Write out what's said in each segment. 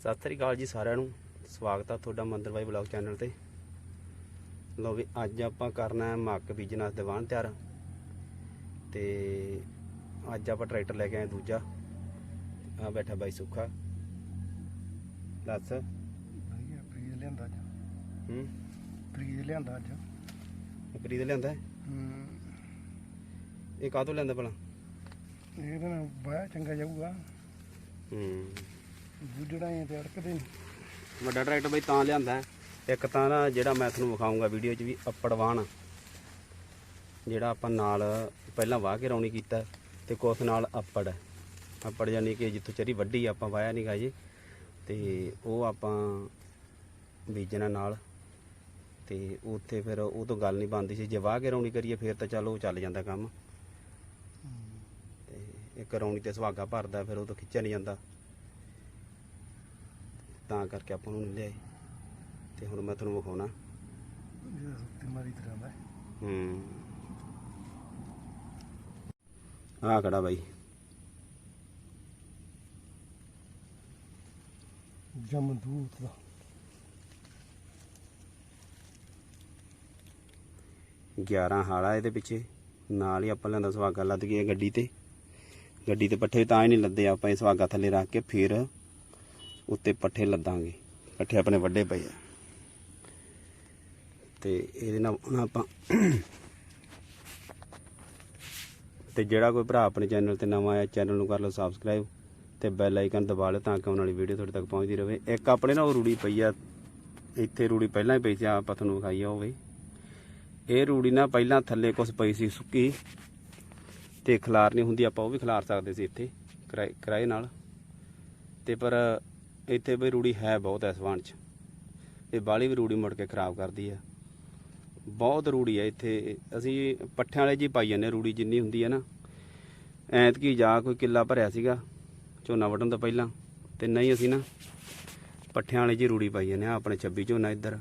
ਸਤਿ ਸ੍ਰੀ ਅਕਾਲ ਜੀ ਸਾਰਿਆਂ ਨੂੰ। ਸਵਾਗਤ ਆ ਤੁਹਾਡਾ ਮੰਦਰ ਬਾਈ ਬਲੌਗ ਚੈਨਲ ਤੇ। ਲਓ ਵੀ ਅੱਜ ਆਪਾਂ ਕਰਨਾ ਹੈ ਮੱਕ ਬੀਜਣਾ ਦੀਵਾਨ ਤਿਆਰ। ਤੇ ਅੱਜ ਆਪਾਂ ਟਰੈਕਟਰ ਲੈ ਕੇ ਆਏ ਦੂਜਾ। ਆ ਬੈਠਾ ਬਾਈ ਸੁੱਖਾ। ਦੱਸ। ਵਧੀਆ ਫਰੀਜ ਲਿਆਂਦਾ ਅੱਜ। ਹੂੰ। ਫਰੀਜ ਲਿਆਂਦਾ ਅੱਜ। ਖਰੀਦ ਲਿਆਂਦਾ ਹੈ? ਹੂੰ। ਇਹ ਕਾਹਤੋਂ ਲਿਆਂਦਾ ਭਲਾ? ਇਹਦੇ ਨਾਲ ਬਾਇਆ ਚੰਗਾ ਜਾਊਗਾ। ਹੂੰ। ਬੁੱਝੜਾਂ ਤੇ ਅੜਕਦੇ ਨੀ। ਵੱਡਾ ਟਰੈਕਟਰ ਬਈ ਤਾਂ ਲਿਆਂਦਾ ਹੈ। ਇੱਕ ਤਾਂ ਨਾ ਜਿਹੜਾ ਮੈਂ ਤੁਹਾਨੂੰ ਵਿਖਾਉਂਗਾ ਵੀਡੀਓ 'ਚ ਵੀ ਅੱਪੜਵਾਨ ਜਿਹੜਾ ਆਪਾਂ ਨਾਲ ਪਹਿਲਾਂ ਵਾਹ ਕੇ ਰੌਣੀ ਕੀਤਾ ਤੇ ਕੁਛ ਨਾਲ ਅੱਪੜ। ਹੈ ਅੱਪੜ ਯਾਨੀ ਕਿ ਜਿੱਥੋਂ ਚਰੀ ਵੱਡੀ ਆਪਾਂ ਵਾਇਆ ਨਹੀਂ ਗਾ ਜੀ। ਤੇ ਉਹ ਆਪਾਂ ਬੀਜਣਾ ਨਾਲ। ਤੇ ਉੱਥੇ ਫਿਰ ਉਹ ਤੋਂ ਗੱਲ ਨਹੀਂ ਬਣਦੀ ਸੀ ਜੇ ਵਾਹ ਕੇ ਰੌਣੀ ਕਰੀਏ ਫਿਰ ਤਾਂ ਚਲੋ ਚੱਲ ਜਾਂਦਾ ਕੰਮ। ਤੇ ਇੱਕ ਰੌਣੀ ਤੇ ਸੁਹਾਗਾ ਭਰਦਾ ਫਿਰ ਉਹ ਤੋਂ ਖਿੱਚਿਆ ਨਹੀਂ ਜਾਂਦਾ। ਤਾਂ ਕਰਕੇ ਆਪਾਂ ਨੂੰ ਨਹੀਂ ਲਿਆਏ। ਤੇ ਹੁਣ ਮੈਂ ਤੁਹਾਨੂੰ ਵਿਖਾਉਣਾ। ਜਿਹੜਾ ਸੁੱਤੀ ਮਾਰੀ ਤਰ੍ਹਾਂ ਦਾ। ਹੂੰ। ਆ ਖੜਾ ਬਾਈ? ਜਮਦੂਤ ਦਾ। 11 ਹਾਲਾ ਇਹਦੇ ਪਿੱਛੇ। ਨਾਲ ਹੀ ਆਪਾਂ ਲੈਂਦਾ ਸੁਹਾਗਾ ਲੱਦ ਗਿਆ ਗੱਡੀ ਤੇ। ਗੱਡੀ ਤੇ ਪੱਠੇ ਤਾਂ ਹੀ ਨਹੀਂ ਲੱਦੇ ਆਪਾਂ ਇਹ ਸੁਹਾਗਾ ਥੱਲੇ ਰੱਖ ਕੇ ਫਿਰ ਉੱਤੇ ਪੱਠੇ ਲੱਦਾਂਗੇ। ਪੱਠੇ ਆਪਣੇ ਵੱਡੇ ਪਏ ਆ। ਤੇ ਇਹਦੇ ਨਾਲ ਹੁਣ ਆਪਾਂ ਤੇ ਜਿਹੜਾ ਕੋਈ ਭਰਾ ਆਪਣੇ ਚੈਨਲ ਤੇ ਨਵਾਂ ਆਇਆ, ਚੈਨਲ ਨੂੰ ਕਰ ਲਓ ਸਬਸਕ੍ਰਾਈਬ ਤੇ ਬੈਲ ਆਈਕਨ ਦਬਾ ਲਓ ਤਾਂ ਕਿ ਆਉਣ ਵਾਲੀ ਵੀਡੀਓ ਤੁਹਾਡੇ ਤੱਕ ਪਹੁੰਚਦੀ ਰਹੇ। ਇੱਕ ਆਪਣੇ ਨਾ ਉਹ ਰੂੜੀ ਪਈ ਆ, ਇੱਥੇ ਰੂੜੀ ਪਹਿਲਾਂ ਹੀ ਪਈ ਸੀ ਆਪਾਂ ਤੁਹਾਨੂੰ ਵਿਖਾਈ ਆ ਹੋਵੇ ਇਹ ਰੂੜੀ ਨਾ ਪਹਿਲਾਂ ਥੱਲੇ ਕੁਝ ਪਈ ਸੀ, ਸੁੱਕੀ। ਤੇ ਖਲਾਰ ਨਹੀਂ ਹੁੰਦੀ, ਆਪਾਂ ਉਹ ਵੀ ਖਲਾਰ ਸਕਦੇ ਸੀ ਇੱਥੇ, ਕਿਰਾਏ ਕਿਰਾਏ ਨਾਲ। ਤੇ ਪਰ ਇੱਥੇ ਬਈ ਰੂੜੀ ਹੈ ਬਹੁਤ ਐ ਸਵਾਨ ਚ। ਇਹ ਬਾਲੀ ਵੀ ਰੂੜੀ ਮੁੜ ਕੇ ਖਰਾਬ ਕਰਦੀ ਆ। ਬਹੁਤ ਰੂੜੀ ਆ ਇੱਥੇ। ਅਸੀਂ ਪੱਠਿਆਂ ਵਾਲੇ ਜੀ ਪਾਈ ਜਾਂਦੇ ਰੂੜੀ ਜਿੰਨੀ ਹੁੰਦੀ ਹੈ ਨਾ। ਐਤਕੀ ਜਾ ਕੋਈ ਕਿੱਲਾ ਭਰਿਆ ਸੀਗਾ, ਝੋਨਾ ਵੱਢਣ ਤੋਂ ਪਹਿਲਾਂ, ਤੇ ਨਹੀਂ ਅਸੀਂ ਨਾ ਪੱਠਿਆਂ ਵਾਲੇ ਜੀ ਰੂੜੀ ਪਾਈ ਜਾਂਦੇ ਆ, ਆਪਣੇ 26 ਝੋਨਾ ਇੱਧਰ,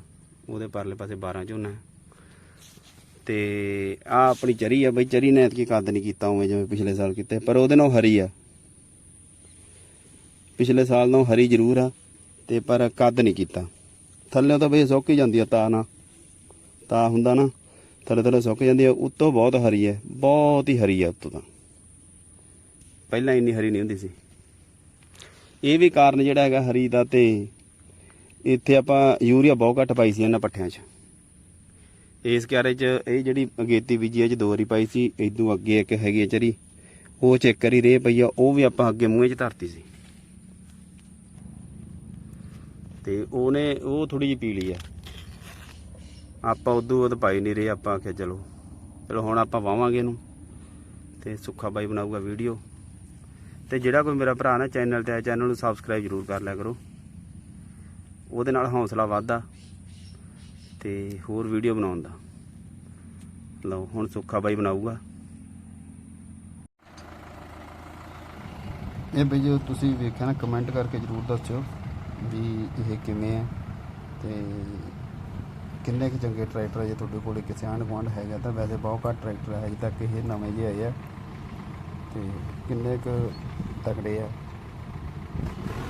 ਉਹਦੇ ਪਰਲੇ ਪਾਸੇ 12 ਝੋਨਾ। ਹੈ ਤੇ ਆ ਆਪਣੀ ਚਰੀ ਆ ਬਈ, ਚਰੀ ਨੇ ਐਤਕੀ ਕੱਦ ਨਹੀਂ ਕੀਤਾ ਉਵੇਂ ਜਿਵੇਂ ਪਿਛਲੇ ਸਾਲ ਕੀਤੇ, ਪਰ ਉਹਦੇ ਨਾਲ ਹਰੀ ਆ। ਪਿਛਲੇ ਸਾਲ ਨਾਲੋਂ ਹਰੀ ਜ਼ਰੂਰ ਆ ਤੇ ਪਰ ਕੱਦ ਨਹੀਂ ਕੀਤਾ। ਥੱਲੇ ਤਾਂ ਬਈ ਸੁੱਕ ਹੀ ਜਾਂਦੀ ਆ ਤਾਂ ਨਾ ਤਾ ਹੁੰਦਾ ਨਾ, ਥੱਲੇ ਥੱਲੇ ਸੁੱਕ ਜਾਂਦੀ ਆ, ਉੱਤੋਂ ਬਹੁਤ ਹਰੀ ਹੈ, ਬਹੁਤ ਹੀ ਹਰੀ ਆ ਉੱਤੋਂ ਤਾਂ। ਪਹਿਲਾਂ ਇੰਨੀ ਹਰੀ ਨਹੀਂ ਹੁੰਦੀ ਸੀ। ਇਹ ਵੀ ਕਾਰਨ ਜਿਹੜਾ ਹੈਗਾ ਹਰੀ ਦਾ ਤੇ ਇੱਥੇ ਆਪਾਂ ਯੂਰੀਆ ਬਹੁਤ ਘੱਟ ਪਾਈ ਸੀ ਇਹਨਾਂ ਪੱਠਿਆਂ 'ਚ। ਇਸ ਕਿਆਰੇ 'ਚ ਇਹ ਜਿਹੜੀ ਅਗੇਤੀ ਬੀਜੀ ਹੈ ਚ ਦੋ ਵਾਰੀ ਪਾਈ ਸੀ ਇਦੋਂ ਅੱਗੇ ਇੱਕ ਹੈਗੀ ਹੈ ਚਰੀ, ਉਹ ਚ ਇੱਕ ਵਾਰੀ ਰੇਹ ਪਈ ਆ, ਉਹ ਵੀ ਆਪਾਂ ਅੱਗੇ ਮੂੰਹੇ 'ਚ ਧਰਤੀ ਸੀ। ਤੇ ਉਹਨੇ, ਉਹ ਥੋੜੀ ਜਿਹੀ ਪੀ ਲਈ ਆ। ਆਪਾਂ ਉਦੋਂ ਉਦ ਪਾਈ ਨਹੀਂ ਰਹੇ, ਆਪਾਂ ਆਖਿਆ ਚਲੋ। ਚਲੋ ਹੁਣ ਆਪਾਂ ਵਾਵਾਂਗੇ ਇਹਨੂੰ ਤੇ ਸੁੱਖਾ ਬਾਈ ਬਣਾਊਗਾ ਵੀਡੀਓ। ਤੇ ਜਿਹੜਾ ਕੋਈ ਮੇਰਾ ਭਰਾ ਨਾ ਚੈਨਲ ਤੇ ਆ ਚੈਨਲ ਨੂੰ ਸਬਸਕ੍ਰਾਈਬ ਜ਼ਰੂਰ ਕਰ ਲਿਆ ਕਰੋ। ਉਹਦੇ ਨਾਲ ਹੌਸਲਾ ਵੱਧਦਾ ਤੇ ਹੋਰ ਵੀਡੀਓ ਬਣਾਉਣ ਦਾ। ਲਓ, ਹੁਣ ਸੁੱਖਾ ਬਾਈ ਬਣਾਊਗਾ। ਇਹ ਬਈ ਜੋ, ਤੁਸੀਂ ਵੇਖਿਆ ਨਾ ਕਮੈਂਟ ਕਰਕੇ ਜਰੂਰ ਦੱਸਿਓ। ਵੀ ਇਹ ਕਿਵੇਂ ਹੈ ਤੇ ਕਿੰਨੇ ਕੁ ਚੰਗੇ ਟਰੈਕਟਰ ਜੇ ਤੁਹਾਡੇ ਕੋਲੇ? ਕਿਸੇ ਆਂਢ ਗੁਆਂਢ ਹੈਗਾ ਤਾਂ ਵੈਸੇ ਬਹੁਤ ਘੱਟ ਟਰੈਕਟਰ ਹੈ ਅਜੇ ਤੱਕ ਇਹ ਨਵੇਂ ਜਿਹੇ ਆਏ ਆ। ਤੇ ਕਿੰਨੇ ਕੁ ਤਕੜੇ ਆ?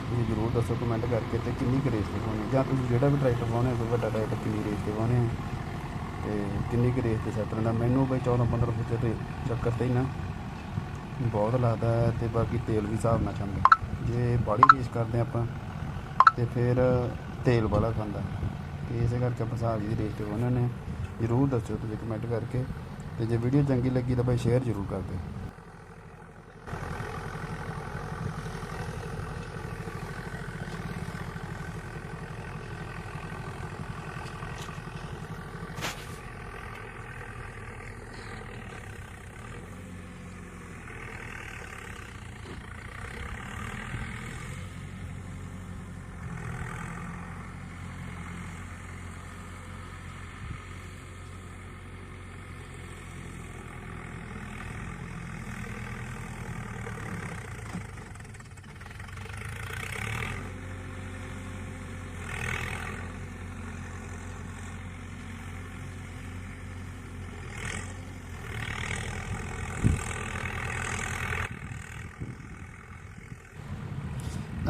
ਤੁਸੀਂ ਜਰੂਰ ਦੱਸੋ ਕਮੈਂਟ ਕਰਕੇ ਤੇ ਕਿੰਨੀ ਕੁ ਰੇਸ ਤੇ ਪਾਉਣੀ ਜਾਂ ਤੁਸੀਂ ਜਿਹੜਾ ਵੀ ਟਰੈਕਟਰ ਪਾਉਣੇ ਕੋਈ ਵੱਡਾ ਟਰੈਕਟਰ ਕਿੰਨੀ ਰੇਸ ਤੇ ਪਾਉਣੇ ਆ ਤੇ ਕਿੰਨੀ ਕੁ ਰੇਸ ਤੇ ਸੈੱਟ ਰਹਿੰਦਾ ਮੈਨੂੰ ਬਈ 14 15 ਫੁੱਟ ਦੇ ਚੱਕਰ ਤੇ ਹੀ ਨਾ ਬਹੁਤ ਲੱਗਦਾ ਹੈ ਤੇ ਬਾਕੀ ਤੇਲ ਵੀ ਹਿਸਾਬ ਨਾਲ ਖਾਂਦਾ ਜੇ ਬਾੜੀ ਰੇਸ ਕਰਦੇ ਆਪਾਂ ਤੇ ਫਿਰ ਤੇਲ ਵਾਲਾ ਖਾਂਦਾ। ਤੇ ਇਸੇ ਕਰਕੇ ਆਪਾਂ ਸਾਗ ਦੀ ਰੇਸ ਤੇ ਉਹਨਾਂ ਨੇ ਜਰੂਰ ਦੱਸਿਓ ਤੁਸੀਂ ਕਮੈਂਟ ਕਰਕੇ। ਤੇ ਜੇ ਵੀਡੀਓ ਚੰਗੀ ਲੱਗੀ ਤਾਂ ਭਾਈ ਸ਼ੇਅਰ ਜਰੂਰ ਕਰ ਦਿਓ।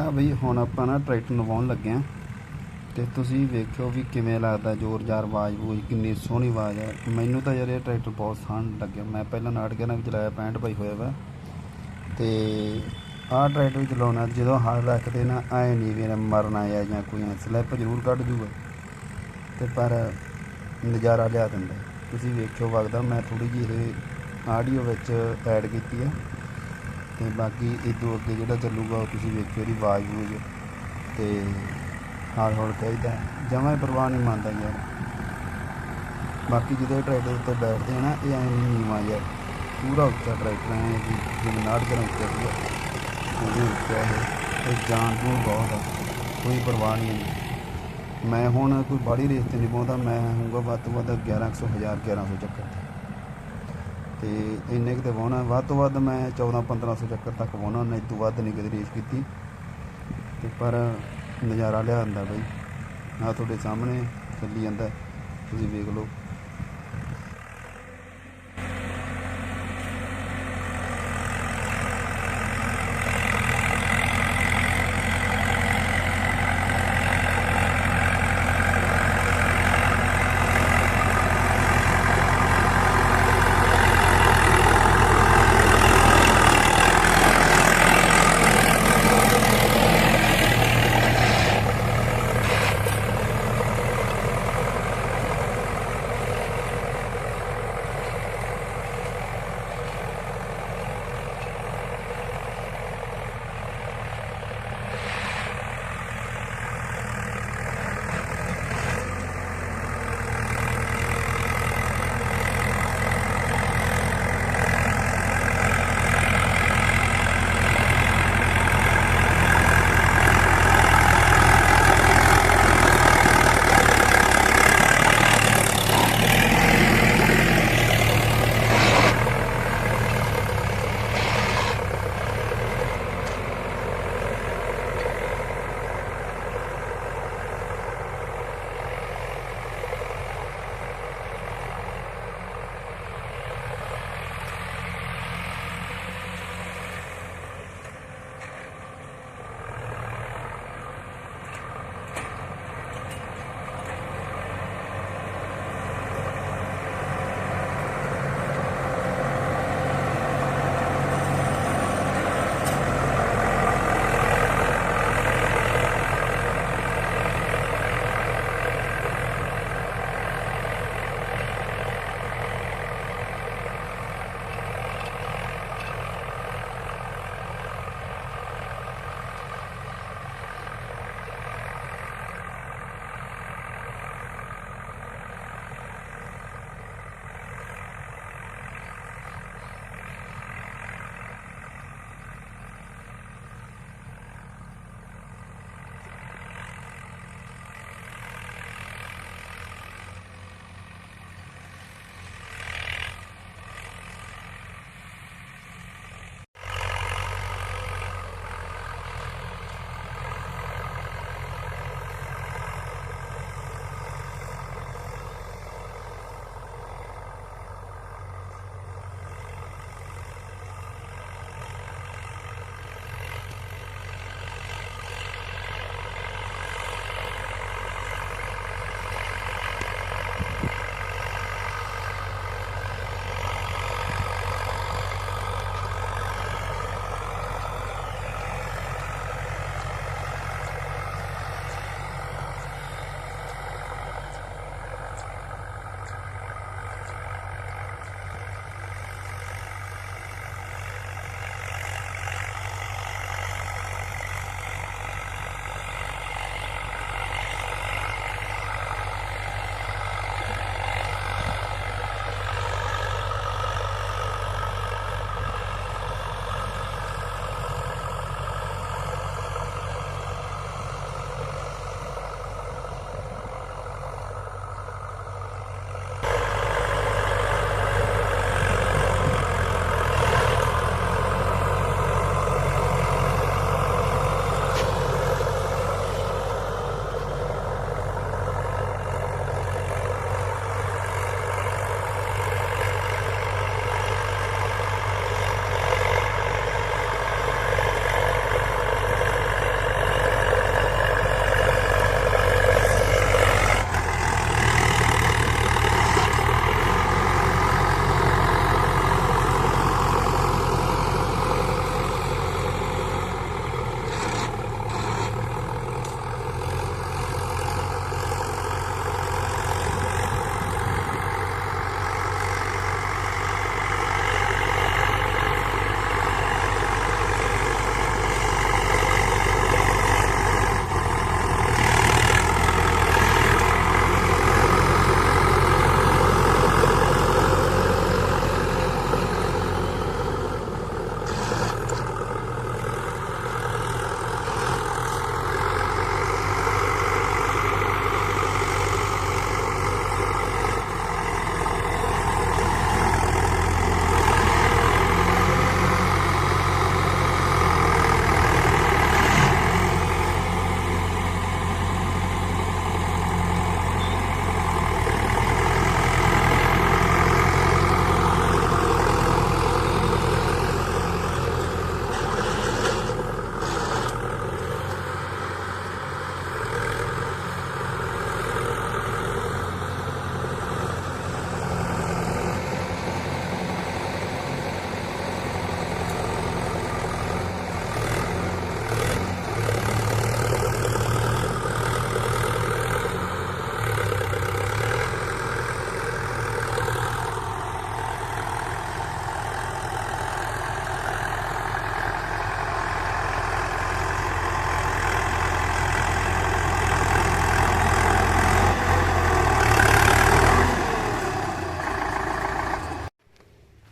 ਆ ਬਈ, ਹੁਣ ਆਪਾਂ ਨਾ ਟਰੈਕਟਰ ਨਵਾਉਣ ਲੱਗੇ ਆ ਤੇ ਤੁਸੀਂ ਵੇਖਿਓ ਵੀ ਕਿਵੇਂ ਲੱਗਦਾ ਜ਼ੋਰ ਜ਼ਾਰ ਆਵਾਜ਼ ਬੂਝ ਕਿੰਨੀ ਸੋਹਣੀ ਆਵਾਜ਼ ਹੈ ਮੈਨੂੰ ਤਾਂ ਯਾਰ ਇਹ ਟਰੈਕਟਰ ਬਹੁਤ ਸੋਹਣਾ ਲੱਗਿਆ। ਮੈਂ ਪਹਿਲਾਂ ਨਾਟਕਾਂ ਨਾਲ ਵੀ ਚਲਾਇਆ 65 ਭਾਈ ਹੋਇਆ ਵਾ। ਤੇ ਆਹ ਟਰੈਕਟਰ ਵੀ ਚਲਾਉਣਾ, ਜਦੋਂ ਹੱਥ ਰੱਖਦੇ ਨਾ, ਐ ਨਹੀਂ ਵੀ ਇਹਨੇ ਮਰਨਾ ਆ ਜਾਂ ਕੋਈ ਸਲਿੱਪ ਜ਼ਰੂਰ ਕੱਢ ਜੂਗਾ ਤੇ ਪਰ ਨਜ਼ਾਰਾ ਲਿਆ ਦਿੰਦਾ। ਤੁਸੀਂ ਵੇਖਿਓ ਵਗਦਾ, ਮੈਂ ਥੋੜੀ ਜਿਹੀ ਇਹ ਆਡੀਓ ਵਿੱਚ ਐਡ ਕੀਤੀ ਹੈ ਤੇ ਬਾਕੀ ਇਦੋਂ ਅੱਗੇ ਜਿਹੜਾ ਚੱਲੂਗਾ ਉਹ ਤੁਸੀਂ ਵੇਖਿਓ ਇਹਦੀ ਆਵਾਜ਼ ਵੂਜ ਤੇ ਹਾਲ ਹੌਲ ਕਹੀਦਾ ਜਮਾਂ ਹੀ ਪਰਵਾਹ ਨਹੀਂ ਮੰਨਦਾ ਯਾਰ। ਬਾਕੀ ਜਦੋਂ ਇਹ ਟਰੈਕਟਰ ਉੱਤੇ ਬੈਠਦੇ ਆ ਨਾ, ਇਹ ਐਂ ਨਹੀਂ ਨੀਵਾਂ ਯਾਰ। ਪੂਰਾ ਉੱਚਾ ਟਰੈਕਟਰ ਐ ਜੀ, ਜਿਵੇਂ ਕਰਨ ਉੱਤੇ ਸੀਗਾ ਉਹਦੇ ਉੱਚਾ ਇਹ ਇਹ ਜਾਨ ਨੂੰ ਬਹੁਤ ਆ ਕੋਈ ਪਰਵਾਹ ਨਹੀਂ ਹੈ। ਮੈਂ ਹੁਣ ਕੋਈ ਬਾੜੀ ਰੇਸ ਤੇ ਨਹੀਂ ਪਾਉਂਦਾ। ਮੈਂ ਹੋਊਗਾ ਵੱਧ ਤੋਂ ਵੱਧ 1100 1000 1100 ਚੱਕਰ। ਤੇ ਇੰਨੇ ਕੁ ਤੇ ਵਾਹੁਣਾ। ਵੱਧ ਤੋਂ ਵੱਧ ਮੈਂ 14 1500 ਚੱਕਰ ਤੱਕ ਵਾਹੁਣਾ, ਨਹੀਂ ਤੋਂ ਵੱਧ ਨਹੀਂ ਕਦੇ ਰੇਸ ਕੀਤੀ। ਤੇ ਪਰ ਨਜ਼ਾਰਾ ਲਿਆਂਦਾ ਬਈ। ਨਾ ਤੁਹਾਡੇ ਸਾਹਮਣੇ ਚੱਲੀ ਜਾਂਦਾ। ਤੁਸੀਂ ਵੇਖ ਲਓ।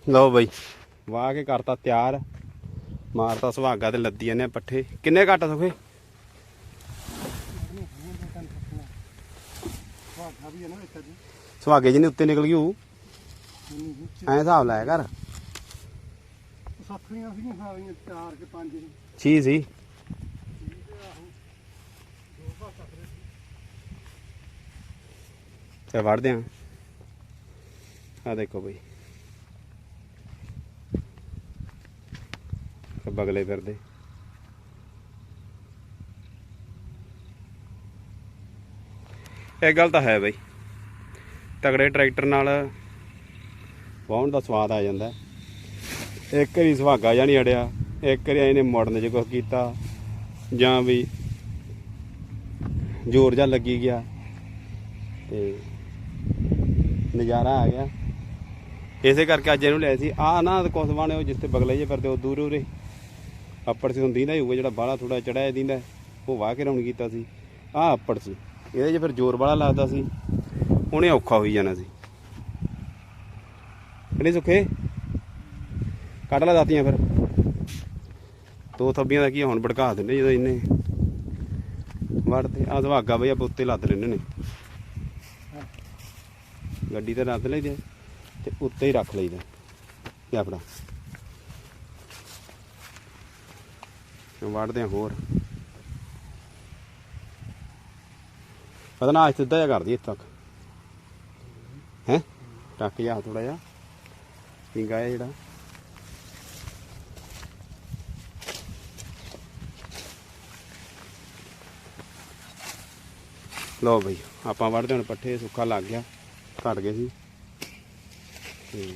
ਲਓ ਬਈ। ਵਾਹ ਕੇ ਕਰਤਾ ਤਿਆਰ। ਮਾਰਤਾ ਸੁਹਾਗਾ ਤੇ ਲੱਦੀ ਜਾਂਦੇ ਪੱਠੇ। ਕਿੰਨੇ ਘੱਟ ਸੁਖੇ? ਸੁਹਾਗੇ ਜਿਹਨੇ ਉੱਤੇ ਨਿਕਲ ਗਈ ਉਹ ਐਂ ਹਿਸਾਬ ਲਾਇਆ ਕਰ। ਸਾਥੀਆਂ ਸੀਗੀਆਂ ਸਾਰੀਆਂ ਚਾਰ ਕੇ ਪੰਜ ਨੇ ਛੀ ਸੀ। ਤੇ ਵੜਦੇ ਆ। ਆ ਦੇਖੋ ਬਈ। ਬਗਲੇ ਫਿਰਦੇ। ਇਹ ਗੱਲ ਤਾਂ ਹੈ ਬਈ। ਤਗੜੇ ਟਰੈਕਟਰ ਨਾਲ ਵਾਹਣ ਦਾ ਸਵਾਦ ਆ ਜਾਂਦਾ। ਇੱਕ ਵਾਰੀ ਸੁਹਾਗਾ ਜਾਂ ਨਹੀਂ ਅੜਿਆ, ਇੱਕ ਵਾਰੀ ਇਹਨੇ ਮੋੜਨ ਜੇ ਕੁਛ ਕੀਤਾ ਜਾਂ ਵੀ ਜ਼ੋਰ ਜਾਂ ਲੱਗੀ ਗਿਆ ਤੇ ਨਜ਼ਾਰਾ ਆ ਗਿਆ। ਇਸੇ ਕਰਕੇ ਅੱਜ ਇਹਨੂੰ ਲਿਆ ਸੀ। ਆ ਨਾ ਕੁਛ ਉਹ ਜਿੱਥੇ ਬਗਲੇ ਜੇ ਫਿਰਦੇ, ਉਹ ਦੂਰ ਉਰੇ ਅੱਪੜ ਸੀ ਹੁੰਦੀ ਨਾ ਹੀ ਹੋਊਗਾ, ਜਿਹੜਾ ਬਾਹਲਾ ਥੋੜਾ ਚੜਾਇਆ ਦਿੰਦਾ, ਉਹ ਵਾਹ ਕੇ ਰੌਣ ਕੀਤਾ ਸੀ। ਆ ਅੱਪੜ ਸੀ, ਇਹਦੇ 'ਚ ਫਿਰ ਜ਼ੋਰ ਬੜਾ ਲੱਗਦਾ ਸੀ ਹੁਣੇ ਔਖਾ ਹੋਈ ਜਾਣਾ ਸੀ। ਕਿਹਨੇ ਸੁੱਖੇ? ਕੱਢ ਲਾ ਦਾਤੀਆਂ ਫਿਰ। ਦੋ ਥੱਬੀਆਂ ਦਾ ਕੀ ਹੁਣ ਭੜਕਾ ਦਿੰਦੇ ਜਦੋਂ ਇਹਨੇ ਵੜਦੇ ਆ ਸੁਹਾਗਾ ਬਈ, ਆਪਾਂ ਉੱਤੇ ਲੱਦ ਲੈਣੇ ਨੇ। ਗੱਡੀ ਤੇ ਰੱਦ ਲਈਦੇ, ਤੇ ਉੱਤੇ ਹੀ ਰੱਖ ਲਈਦਾ, ਇਹ ਆਪਣਾ। ਵੜਦੇ ਆ ਹੋਰ? ਪਤਾ ਨਾ, ਅੱਜ ਸਿੱਧਾ ਜਿਹਾ ਕਰਦੀ ਇੱਥੇ ਤੱਕ। ਹੈ? ਟੱਕ ਜਾ ਥੋੜਾ ਜਿਹਾ। ਪਿੰਗਾ ਹੈ ਜਿਹੜਾ। ਲਓ ਬਈ, ਆਪਾਂ ਵੜਦੇ ਹੁਣ ਪੱਠੇ, ਸੁੱਕਾ ਲੱਗ ਗਿਆ। ਘਟ ਗਏ ਸੀ। ਤੇ